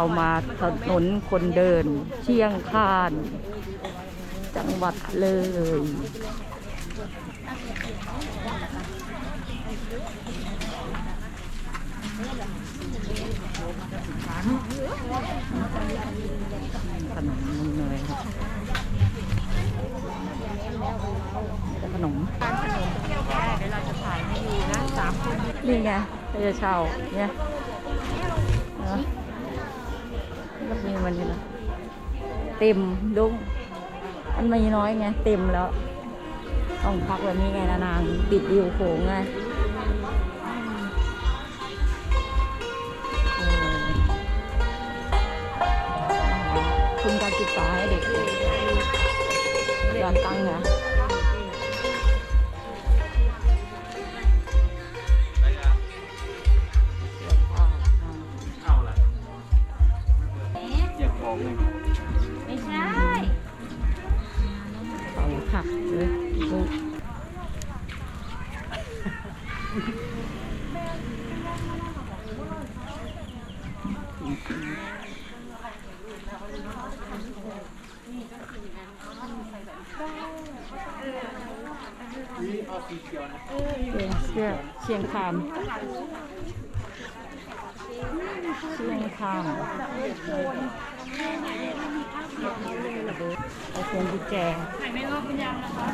เรามาถนนคนเดินเชียงคาน จังหวัดเลย ขนมมุนเนยครับขนมนี่ไงเราเช่าเนี่ย นาะก็มีมันนี่นะเต็มดุ้งมันมีน้อยไงเต็มแล้ว ต้องพักแบบนี้ไงนะนางปิดดิวโขงไงเออทุนการศึกษาให้เด็กยอดตังค์นะ เป็นเสื้อเชียงคานเชียงคานเอาพวงกุญแจถ่ายไม่รอบเป็นยังนะคะ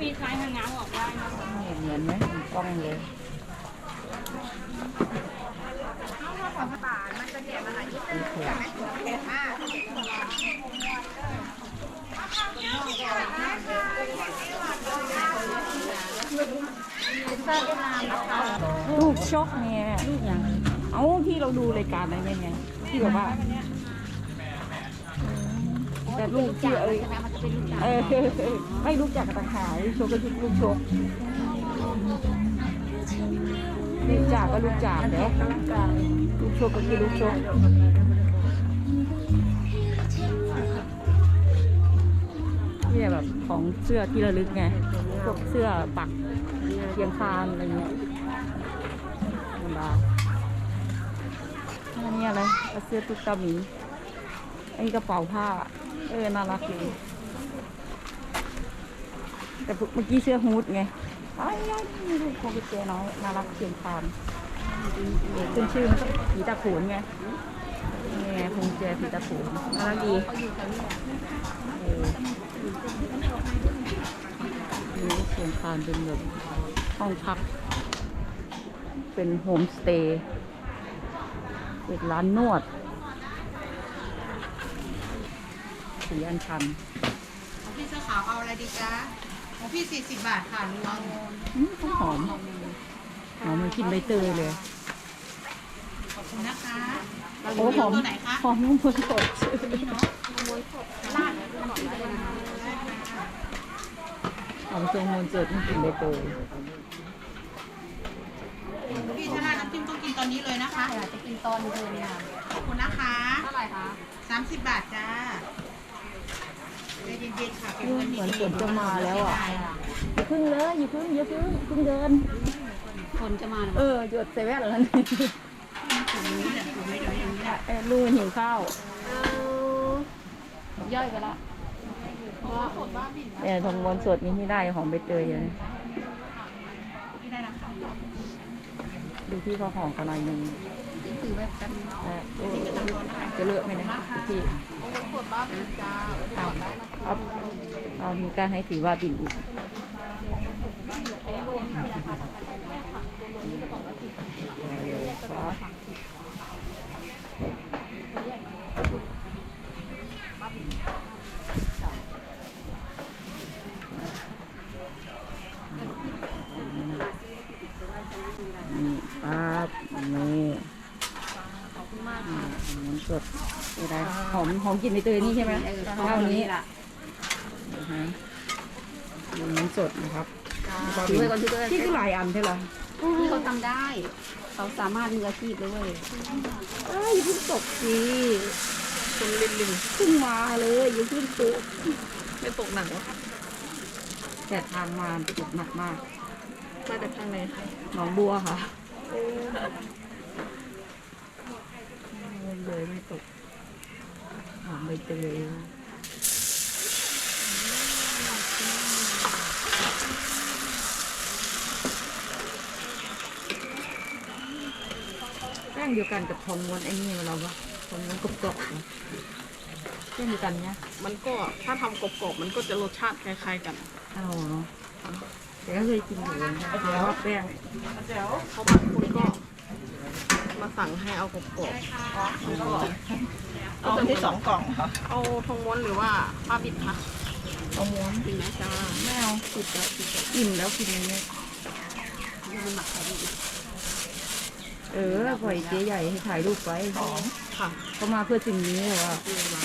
มีคล้ายทางน้ำออกได้นะคะเหมือนไหมมันกล้องเลยลูกชกเนี่ยลูกอย่างเอาที่เราดูรายการอะไรไงที่แบบว่าแต่ลูกที่เอ้ยเออไม่รู้จักกับต่างหากลูกชกก็คือลูกชกลูกจากก็ลูกจากเด้ลูกชกก็คือลูกชกนี่แหละแบบของเสื้อที่ระลึกไงพวกเสื้อปัก เทียงคานอะไรเงี้ยธรรมดาอันนี้อะไรเสื้อตุ๊กตาหมีอันนี้กระเป๋าผ้า เออ น่ารักดีแต่เมื่อกี้เสื้อฮูดไงไอ้ยัยนี่ลูกโคกุเจน้อยน่ารักเพียงคานขึ้นชื่อมันก็ผีตาโขนไงนี่ไงพงเจผีตาโขนน่ารักดีเออเชียงคานเป็นแบบ ห้องพัก เป็นโฮมสเตย์เป็นร้านนวดสีอันชันของพี่เสื้อขาวเอาอะไรดีจ๊ะของพี่40บาทค่ะรวมอืมหอมหอมมันกลินใบเตยเลย ขอบคุณนะคะโอ้หอมตัวไหนคะหอมนุ่มสดนี่เนาะหอมทรงมนต์สดมันกลินใบเตย พี่ชนะน้ำจิ้ม ต้องกินตอนนี้เลยนะคะอยากจะกินตอนเดินค่ะขอบคุณนะคะเท่าไหร่คะ30บาทจ้าใจเย็นๆค่ะเก็บอืมเงินเหมือนดีฝนจะมาแล้วอะอย่าพึ่งเลยอย่าพึ่งอย่าพึ่งเพึ่งเดิน คนจะมาเออหยดใส่แว่นแล้วนี่ถุงนี้แหละถุงไม่เดี๋ยวอย่างนี้แหละเอ้ยลูกมันหิวข้าวย่อยไปละเนี่ยทรงมนต์สดมีที่ได้หอมใบเตยเลยพี่ได้นะคะ ดูที่เขาหอมกันหน่อยหนึงถือไว้กันจะเลือกไหมนะพี่ขวดบ้าเป็นจ้าเอาเอาเอามีการให้ถือว่าบินอีกนี่ปั๊บนี่อืมสดอะไรหอ มหอมกลิ่นใบเตยนี่ใช่ไหมเท่านี้ล่ะนะฮะดูน้ำสดนะครับถือไว้ก่อนถือไว้ก่อนที่คือหลายอันใช่ไหมที่เขาทำได้เขาสามารถมืออาชีพเลยเว้ยเอ้ยอย่าเพิ่งตกสิคนลินลินขึ้นมาเลยอย่าเพิ่งตกไม่ตกหนักแต่ทางมาตกหนักมากมาจากทางไหนหนองบัวค่ะเลยไม่ตก หอมใบเตยแป้งเดียวกันกับทองม้วนไอ้นี่เราปะทองม้วนกรอบๆนะแป้งเดียวกันเนี่ยมันก็ถ้าทำกรอบๆมันก็จะรสชาติคล้ายๆกันเอาเนาะแต่ก็เคยกินอยู่นะแต่ว่าแป้งเพราะบางคนก็มาสั่งให้เอากรอบๆแล้วก็ เอาที่สองกล่องเอาทองม้วนหรือว่าป้าบิดคะเอาม้วนดีไหมจ้าไม่เอาปิดแล้วปิดแล้วอิ่มแล้วกินอย่างเนี้ยเออปล่อยเจ๊ใหญ่ให้ถ่ายรูปไว้ค่ะเขามาเพื่อสิ่งนี้เหรอวะดีมา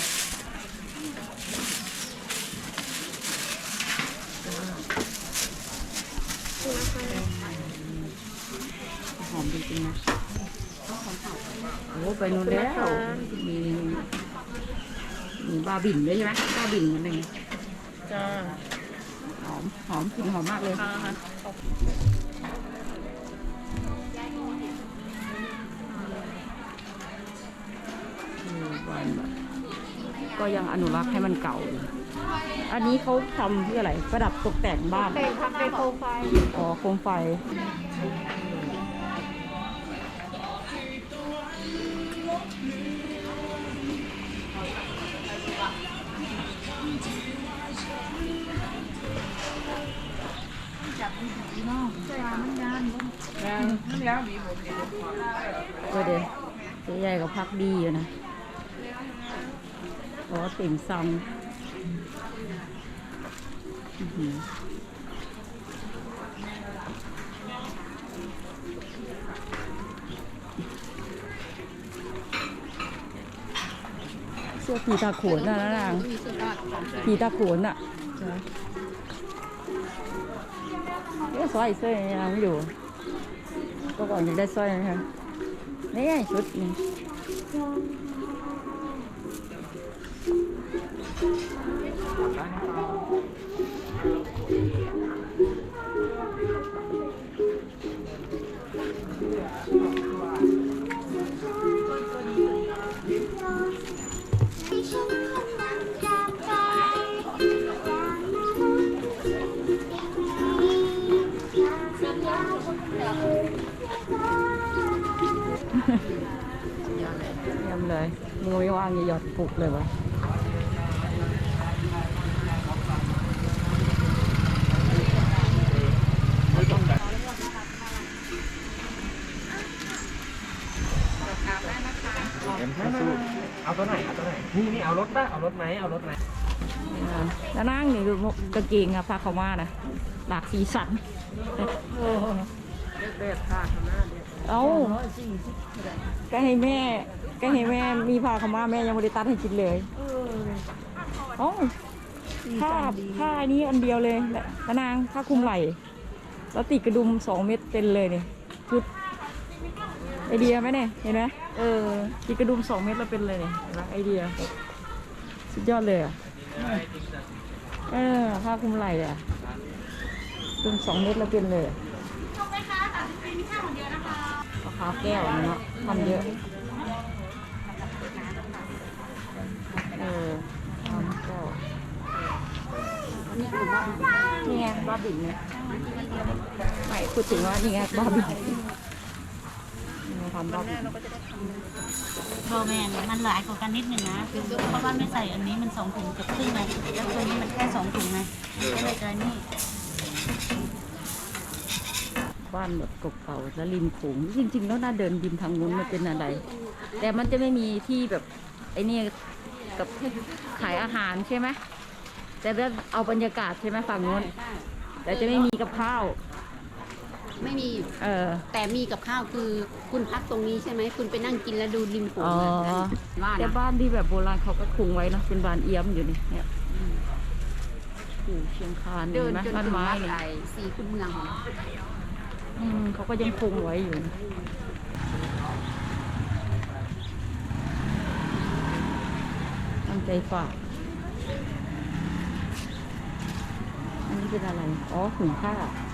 หอมจริงๆนะโอ้ไปนู่นแล้วมีมีบาบิ่นด้วยใช่ไหมบาบิ่นมันหนึ่งจ้าหอมหอมกลิ่นหอมมากเลยค่ะเออบ้านแบบก็ยังอนุรักษ์ให้มันเก่าอยู่อันนี้เขาทำเพื่ออะไร ประดับตกแต่งบ้านเป็นทำเป็นโคมไฟ อ๋อ โคมไฟ ก็เดี๋ยวเจ๊ใหญ่ก็พักดีอยู่นะเพราะว่าติ่มซอื้อหือเสื้อผีตาโขนน่ะนะนางผีตาโขนน่ะเอ๊ะสร้อยเสื้อยังอยู่ ก็ก่อนจะได้สร้อยนะคะนี่ชุดนี้ หยอดปลุกเลยวะไม่ไม่เอาตัวไหนเอาตัวไหนนี่นี่เอารถป่ะเอารถไหมเอารถไหมอ่าแล้วนั่งนี่ดูกางเกงอะผ้าขาวม่านะหลากสีสันเด็ดค่ะข้างหน้าเด็ดเอ้าก็ให้แม่ ก็ให้แม่มีผ้าขาวม่าแม่ยังไม่ได้ตัดให้กินเลยเอ้าผ้าผ้าอันนี้อันเดียวเลยแหละตะนางผ้าคลุมไหล่แล้วติดกระดุมสองเม็ดเป็นเลยเนี่ยชุดไอเดียไหมเนี่ยเห็นไหมเออติดกระดุมสองเม็ดแล้วเป็นเลยเนี่ยเห็นไหมไอเดีย สุดยอดเลยอะเออผ้าคลุมไหล่อะกระดุมสองเม็ดแล้วเป็นเลยอะมะพร้าวแก้วเนาะทำเยอะ เออทำก็นี่ไงบ้าบิ่นเนี่ยไม่พูดถึงว่านี่ไงบ้าบิ่นทำบ้าบิ่นโบแมนมันหลายกว่ากันนิดนึงนะเพราะว่าไม่ใส่อันนี้มันสองถุงเกับครึ่งไงแล้วตัวนี้มันแค่สองถุงไงก็เลยจะนี่บ้านแบบเก่าๆแล้วริมโขงจริงๆแล้วน่าเดินริมทางนู้นมันเป็นอะไร แต่มันจะไม่มีที่แบบไอ้นี่ กับขายอาหารใช่ไหมแต่จะเอาบรรยากาศใช่ไหมฝั่งนู้น แต่จะไม่มีกับข้าว ไม่มี เออ แต่มีกับข้าวคือคุณพักตรงนี้ใช่ไหมคุณไปนั่งกินแล้วดูริมโขงอ๋อว่าแต่นะบ้านที่แบบโบราณเขาก็คุงไว้เนอะเป็นบ้านเอี้ยมอยู่นี่เนี่ยอยู่เชียงคานเดิเห็นนไหมจนบ้านถึงไม้วัดเนี่ยไอ้สีคุณเมืองของเราอืมเขาก็ยังคงไว้อยู่นะตั้ง ใจฝากอันนี้เป็นอะไร อ๋อถุงผ้าา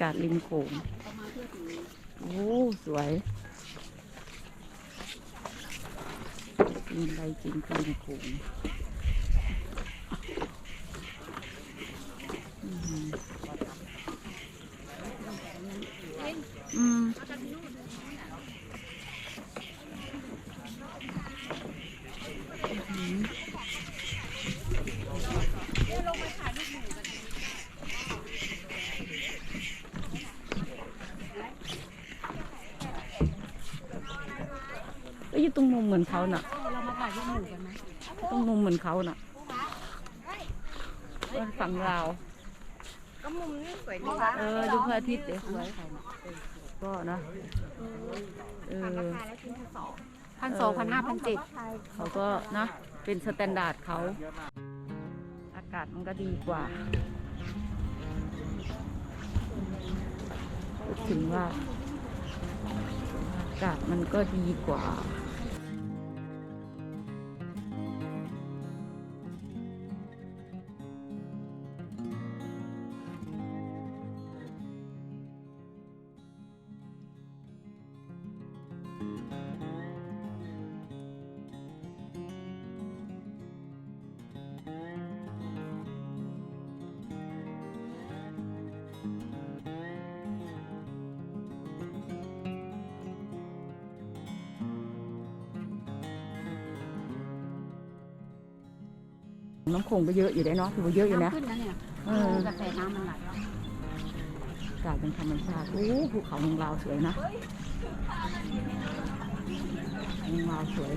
กาศริมโขงโอ้สวยมีอะไรจริงคืนโขงอืมอืมเอ้ยอยู่ตรงมุมเหมือนเขาน่ะ เรามาถ่ายรูปหมู่กันไหมตรงมุมเหมือนเขาน่ะฝั่งลาว ก็มุมนี้สวยดีเออ ดูพระอาทิตย์เดี๋ยวสวยก็นะเออพันสองพันห้าพันเจ็ดเขาก็นะ เป็นสแตนดาร์ดเขา อากาศมันก็ดีกว่าพูดถึงว่าอากาศมันก็ดีกว่า น้ำโขงก็เยอะอยู่ได้เนาะถือว่าเยอะอยู่นะน้ำขึ้นนะเนี่ยเออกระแสน้ำมันไหลอากาศเป็นธรรมชาติโอ้ภูเขาของเราวสวยนะของเราวสวย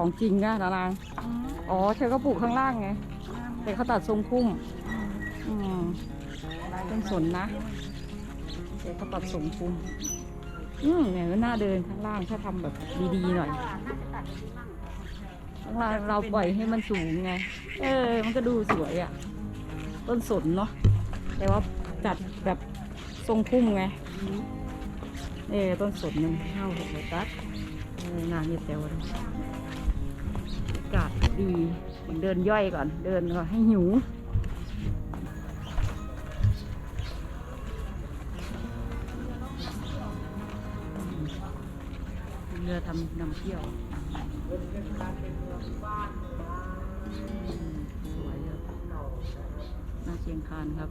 ของจริงนะนานางอ๋อเธอก็ปลูกข้างล่างไง แต่เขาตัดทรงพุ่มอืมต้นสนนะแต่เขาตัดทรงพุ่มอืมเนี่ยก็น่าเดินข้างล่างถ้าทำแบบดีๆหน่อยข้างล่างเราปล่อยให้มันสูงไง เออ มันก็ดูสวยอะ่ะ ต้นสนเนาะ แต่ว่าจัดแบบทรงพุ่มไง เออต้นสนหนึ่งเข้าหกเลยตัดเออนานเยอะแต่วันอากาศ ดีเดินย่อยก่อน เดินก่อนให้หิวเรือทำนำเที่ยวสวยอะน่าเชียงคานครับ